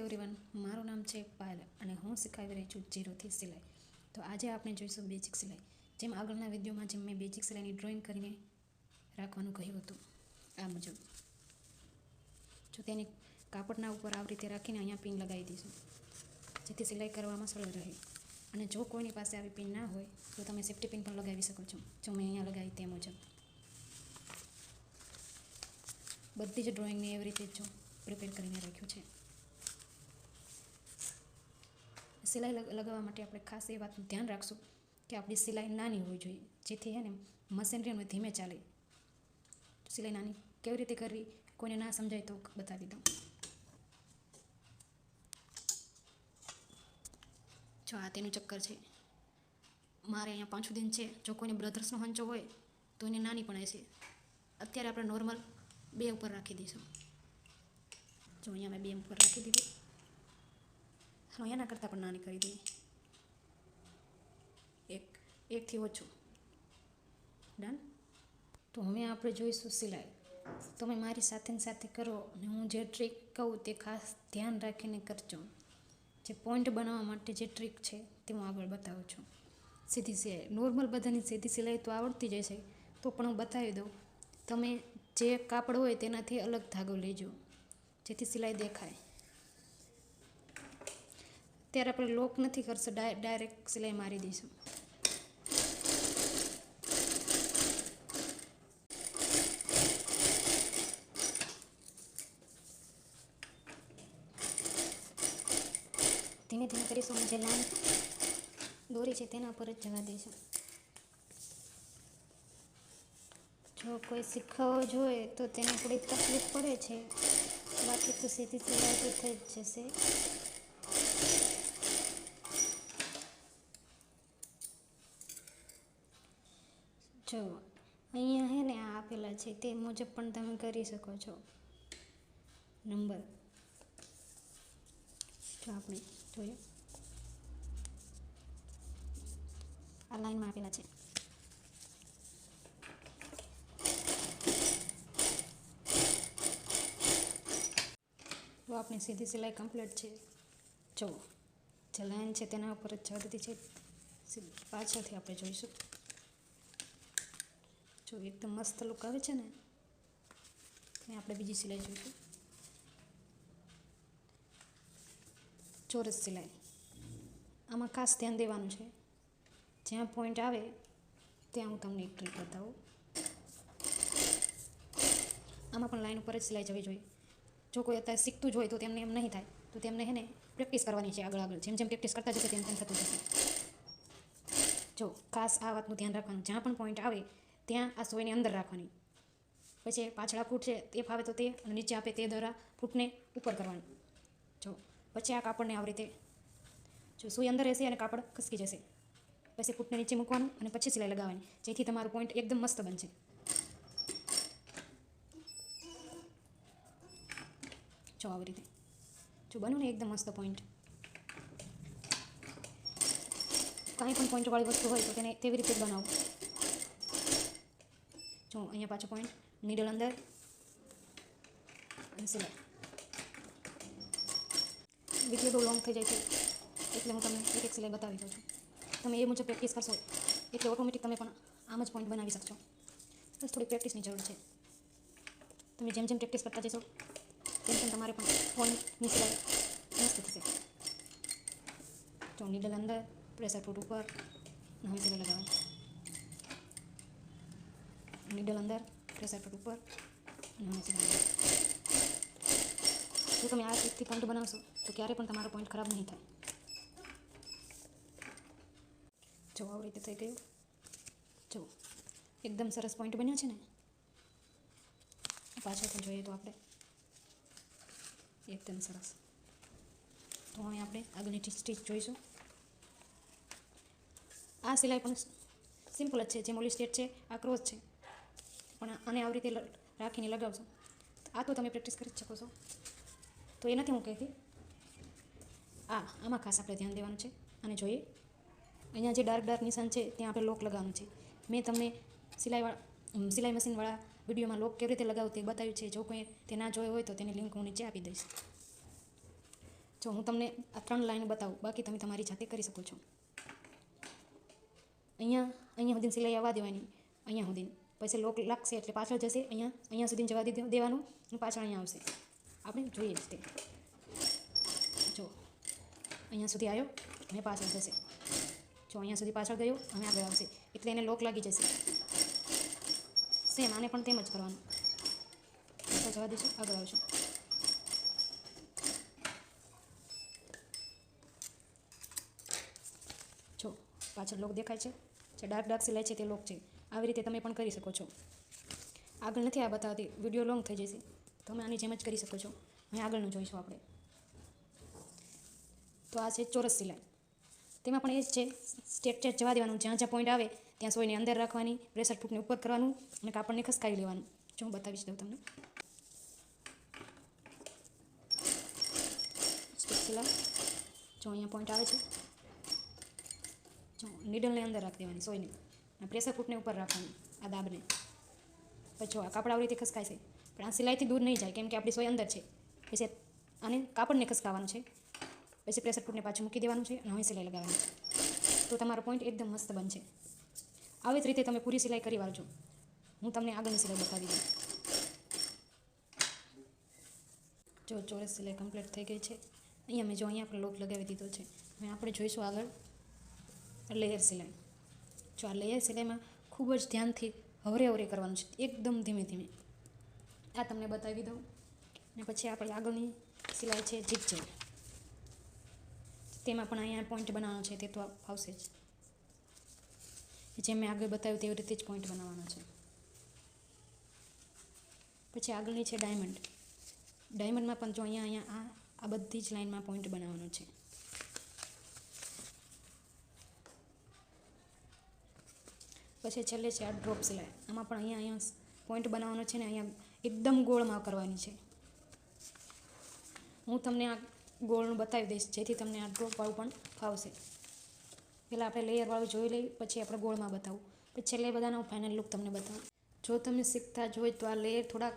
Everyone મારું નામ છે પાયલ અને હું શીખવી રહી છું જીરોથી સિલાઈ. તો આજે આપણે જોઈશું બેઝિક સિલાઈ. જેમ આગળના વિડીયોમાં જેમ મેં બેઝિક સિલાઈની ડ્રોઈંગ કરીને રાખવાનું કહ્યું હતું, આ મુજબ. જો તેની કાપડના ઉપર આવી રીતે રાખીને અહીંયા પિન લગાવી દઈશું, જેથી સિલાઈ કરવામાં સરળ રહે. અને જો કોઈની પાસે આવી પિન ના હોય, તો તમે સેફ્ટી પિન પણ લગાવી શકો છો, જો મેં અહીંયા લગાવી તે મુજબ. બધી જ ડ્રોઈંગને એવી રીતે જો પ્રિપેર કરીને રાખ્યું છે. સિલાઈ લગ- લગાવવા માટે આપણે ખાસ એ વાતનું ધ્યાન રાખશું કે આપણી સિલાઈ નાની હોવી જોઈએ. જેથી એને મશીનરી અમે ધીમે ચાલે. સિલાઈ નાની કેવી રીતે કરવી, કોઈને ના સમજાય તો બતાવી દઉં. જો આ તેનું ચક્કર છે. મારે અહીંયા પાંચું દિન છે. જો કોઈને બ્રધર્સનો હંચો હોય તો એને નાની પણ હશે અત્યારે આપણે નોર્મલ બે ઉપર રાખી દઈશું. જો અહીંયા મેં બે ઉપર રાખી દીધી. હવે એના કરતાં પણ નાની કરી દઈએ. એક, એકથી ઓછું. ડન તો હવે આપણે જોઈશું સિલાઈ. તમે મારી સાથે સાથે કરો અને હું જે ટ્રીક કહું તે ખાસ ધ્યાન રાખીને કરજો. જે પોઈન્ટ બનાવવા માટે જે ટ્રીક છે તે હું આગળ બતાવું છું. સીધી સિલાઈ. નોર્મલ બધાની સીધી સિલાઈ તો આવડતી જ છે તો પણ હું બતાવી દઉં. તમે જે કાપડ હોય તેનાથી અલગ ધાગો લેજો. જેથી સિલાઈ દેખાય. ત્યારે આપણે લોક નથી કરશું ડાય ડાયરેક્ટ સિલાઈ મારી દઈશું. ધીમે ધીમે કરીશું જે લાઈન દોરી છે તેના પર જ જવા દઈશું. જો કોઈ શીખવો જોઈએ તો તેને થોડી તકલીફ પડે છે. બાકી તો સીધી સિલાઈ થઈ જ જશે. જો અહીંયા હે ને આ આપેલા છે, તે મુજબ પણ તમે કરી શકો છો. નંબર. જો આપણે જોઈએ. આ લાઈનમાં આપેલા છે. તો આપણી સીધી સિલાઈ કમ્પ્લીટ છે જો જે લાઈન છે તેના ઉપર જ દીધી છે. પાછળથી આપણે જોઈશું. જો એકદમ મસ્ત લુક આવે છે ને આપણે બીજી સિલાઈ જોઈશું. ચોરસ સિલાઈ. આમાં ખાસ ધ્યાન દેવાનું છે. જ્યાં પોઈન્ટ આવે, ત્યાં હું તમને એક ટ્રીક બતાવું આમાં પણ લાઈન ઉપર જ સિલાઈ જવી જોઈએ. જો કોઈ અત્યારે શીખતું જ હોય તો તેમને એમ નહીં થાય, તો તેમને હે ને પ્રેક્ટિસ કરવાની છે આગળ આગળ. જેમ જેમ પ્રેક્ટિસ કરતા જશે તેમ તેમ થતું જશે. જો ખાસ આ વાતનું ધ્યાન રાખવાનું. જ્યાં પણ પોઈન્ટ આવે ત્યાં આ સોયને અંદર રાખવાની. પછી પાછળ ફૂટ છે, તે ફાવે તો તે અને નીચે આપે તે દ્વારા ફૂટને ઉપર કરવાની. જો, પછી આ કાપડને આવી રીતે જો સુઈ અંદર રહેશે અને કાપડ ખસકી જશે. પછી ફૂટને નીચે મૂકવાનું અને પછી સિલાઈ લગાવવાની. જેથી તમારું પોઈન્ટ એકદમ મસ્ત બનશે. જો આવી રીતે. જો બન્યું ને એકદમ મસ્ત પોઈન્ટ કાંઈ પણ પોઈન્ટવાળી વસ્તુ હોય તો તેને તેવી રીતે બનાવો. જો અહીંયા પાછો પોઈન્ટ નીડલ અંદર અને સિલાઈ વીડિયો બહુ લોંગ થઈ જાય છે એટલે હું તમને એક એક સિલાઈ બતાવી દઉં છું તમે એ મુજબ પ્રેક્ટિસ કરશો એટલે ઓટોમેટિક તમે પણ આમ જ પોઈન્ટ બનાવી શકશો બસ થોડી પ્રેક્ટિસની જરૂર છે તમે જેમ જેમ પ્રેક્ટિસ કરતા જશો તેમ તેમ તમારે પણ પોઈન્ટની સિલાઈ મસ્ત થશે તો નીડલ અંદર પ્રેશર ફૂટ ઉપર હમ સિલાઈ લગાવવાની નીડલ અંદર પ્રેશર ફૂટ ઉપર અને જો તમે આ રીતથી પોઈન્ટ બનાવશો તો ક્યારે પણ તમારો પોઈન્ટ ખરાબ નહીં થાય જો આવી રીતે થઈ ગયું જો એકદમ સરસ પોઈન્ટ બન્યો છે ને પાછળથી જોઈએ તો આપણે એકદમ સરસ તો હવે આપણે આગળની સ્ટીચ જોઈશું આ સિલાઈ પણ સિમ્પલ જ છે જે મોલી સ્ટેટ છે આ ક્રોસ છે પણ આને આવી રીતે રાખીને લગાવશો આ તો તમે પ્રેક્ટિસ કરી જ શકો છો. તો એ નથી હું કહેતી. આ, આમાં ખાસ આપણે ધ્યાન દેવાનું છે. અને જોઈએ, અહીંયા જે ડાર્ક ડાર્ક નિશાન છે, ત્યાં આપણે લોક લગાવવાનું છે. મેં તમને સિલાઈવાળા સિલાઈ મશીનવાળા વિડીયોમાં લોક કેવી રીતે લગાવું તે બતાવ્યું છે. જો કોઈ તે ના જોયો હોય તો તેની લિંક હું નીચે આપી દઈશ. જો હું તમને આ ત્રણ લાઈન બતાવું. બાકી તમે તમારી જાતે કરી શકો છો. અહીંયા અહીંયા સુધી સિલાઈ આવવા દેવાની. અહીંયા સુધી. પછી લોક લાગશે એટલે પાછળ જશે, અહીંયા અહીંયા સુધી જવા દીધું દેવાનું પાછળ અહીંયા આવશે. આપણે જોઈએ જ તે. જો, અહીંયા સુધી આવ્યો અને પાછળ જશે. જો, અહીંયા સુધી પાછળ ગયો, અને આગળ આવશે. એટલે એને લોક લાગી જશે. સેમ આને પણ તેમ જ કરવાનું. જવા દઈશું, આગળ આવશું. જો, પાછળ લોક દેખાય છે. જે ડાર્ક ડાર્ક સિલાઈ છે તે લોક છે. આવી રીતે તમે પણ કરી શકો છો. આગળ નથી આ બતાવતી, વીડિયો લોંગ થઈ જશે. તમે આની જેમ જ કરી શકો છો. અહીં આગળનું જોઈશું આપણે. તો આ છે ચોરસ સિલાઈ. તેમાં પણ એ જ છે સ્ટેટ જવા દેવાનું. જ્યાં જ્યાં પોઈન્ટ આવે, ત્યાં સોયને અંદર રાખવાની, પ્રેશર ફૂટને ઉપર કરવાનું અને કાપડને ખસકાવી લેવાનું. જો હું બતાવીશ દઉં તમને. સિલાઈ. જો અહીંયા પોઈન્ટ આવે છે. જો નીડલને અંદર રાખી દેવાની સોયને. પ્રેશર કૂકને ઉપર રાખવાની, આ દાબને. પછી આ કાપડ આવી રીતે ખસકાય છે. પણ આ સિલાઈથી દૂર નહીં જાય, કેમ કે આપણી સોય અંદર છે. પછી આને કાપડને ખસકાવાનું છે. પછી પ્રેશર કૂકને પાછું મૂકી દેવાનું છે અને હવે સિલાઈ લગાવવાની છે. તો તમારો પોઈન્ટ એકદમ મસ્ત બનશે. આવી જ રીતે તમે પૂરી સિલાઈ કરી વાળજો. હું તમને આગળની સિલાઈ બતાવી દઉં. જો ચોરસ સિલાઈ કમ્પ્લીટ થઈ ગઈ છે. અહીંયા મેં જો અહીંયા આપણે લોક લગાવી દીધો છે. હવે આપણે જોઈશું આગળ લેયર સિલાઈ. જો આ લેયર સિલાઈમાં ખૂબ જ ધ્યાનથી હવરે હવરે કરવાનું છે. એકદમ ધીમે ધીમે. આ તમને બતાવી દઉં. ને પછી આપણે આગળની સિલાઈ છે જીપ છે તેમાં પણ અહીંયા પોઈન્ટ બનાવવાનો છે, તે તો આવશે જ. જેમ મેં આગળ બતાવ્યું તેવી રીતે જ પોઈન્ટ બનાવવાનો છે. પછી આગળની છે ડાયમંડ ડાયમંડમાં પણ જો અહીંયા અહીંયા આ આ બધી જ લાઈનમાં પોઈન્ટ બનાવવાનો છે. પછી છેલ્લે છે આ ડ્રોપ સિલાઈ આમાં પણ અહીંયા અહીંયા પોઈન્ટ બનાવવાનો છે ને અહીંયા એકદમ ગોળમાં કરવાની છે. હું તમને આ ગોળનું બતાવી દઈશ, જેથી તમને આ ડ્રોપવાળું પણ ફાવશે. પહેલાં આપણે લેયરવાળું જોઈ લઈ પછી આપણે ગોળમાં બતાવું. પછી છેલ્લે બધાનો ફાઇનલ લુક તમને બતાવું. જો તમે શીખતા જ હોય તો આ લેયર થોડાક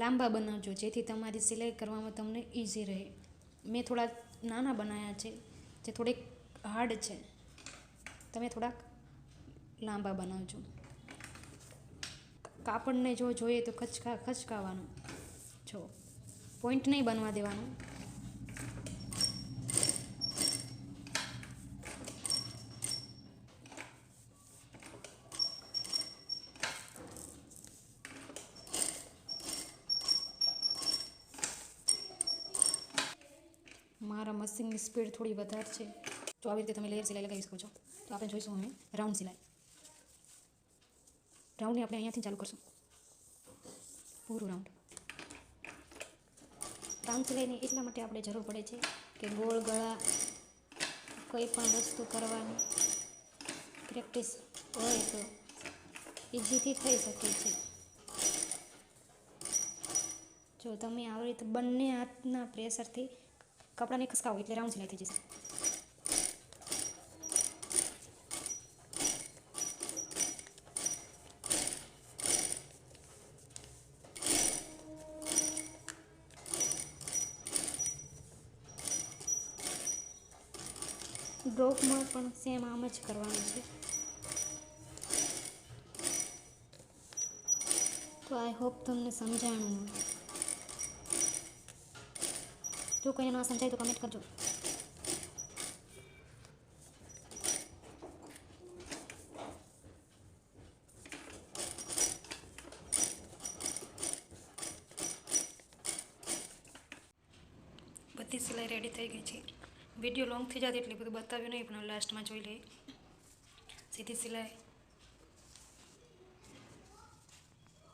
લાંબા બનાવજો, જેથી તમારી સિલાઈ કરવામાં તમને ઇઝી રહે. મેં થોડા નાના બનાવ્યા છે, જે થોડીક હાર્ડ છે. તમે થોડાક લાંબા બનાવજો. કાપડને જો જોઈએ તો ખચકા ખચકાવાનું. જો પોઈન્ટ નહીં બનવા દેવાનું. મારા મશીનની સ્પીડ થોડી વધારે છે. તો આવી રીતે તમે લેયર સિલાઈ લગાવી શકો છો. તો આપણે જોઈશું અમે રાઉન્ડ સિલાઈ. રાઉન્ડને આપણે અહીંયાથી ચાલુ કરશું. પૂરું રાઉન્ડ રાઉન્ડ સિલાઈની એટલા માટે આપણે જરૂર પડે છે કે ગોળ, ગળા, કોઈ પણ વસ્તુ કરવાની પ્રેક્ટિસ હોય તો ઇઝીથી થઈ શકે છે. જો તમે આવી રીતે બંને હાથના પ્રેશરથી કપડાને ખસકાવો એટલે રાઉન્ડ સિલાઈ થઈ જશે. ડ્રોપમાં પણ સેમ આમ જ કરવાનું છે. તો આઈ હોપ તમને સમજાણું. જો કોઈને ના સમજાય તો કમેન્ટ કરજો. બધી સિલાઈ રેડી થઈ ગઈ છે. વીડિયો લોંગ થઈ જતી એટલે બધું બતાવ્યું નહીં પણ લાસ્ટમાં જોઈ લઈએ સીધી સિલાઈ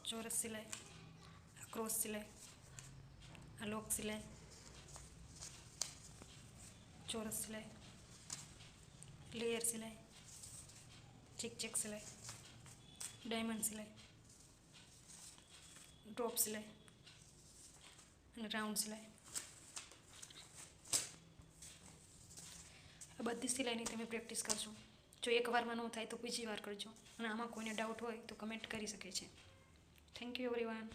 ચોરસ સિલાઈ આ ક્રોસ સિલાઈ આ લોક સિલાઈ ચોરસ સિલાઈ લેયર સિલાઈ ચેક ચેક સિલાઈ ડાયમંડ સિલાઈ ડ્રોપ સિલાઈ અને રાઉન્ડ સિલાઈ બધી સિલાઈની તમે પ્રેક્ટિસ કરશો જો એક વારમાં ન થાય તો બીજી વાર કરજો. અને આમાં કોઈને ડાઉટ હોય તો કમેન્ટ કરી શકે છે. Thank you everyone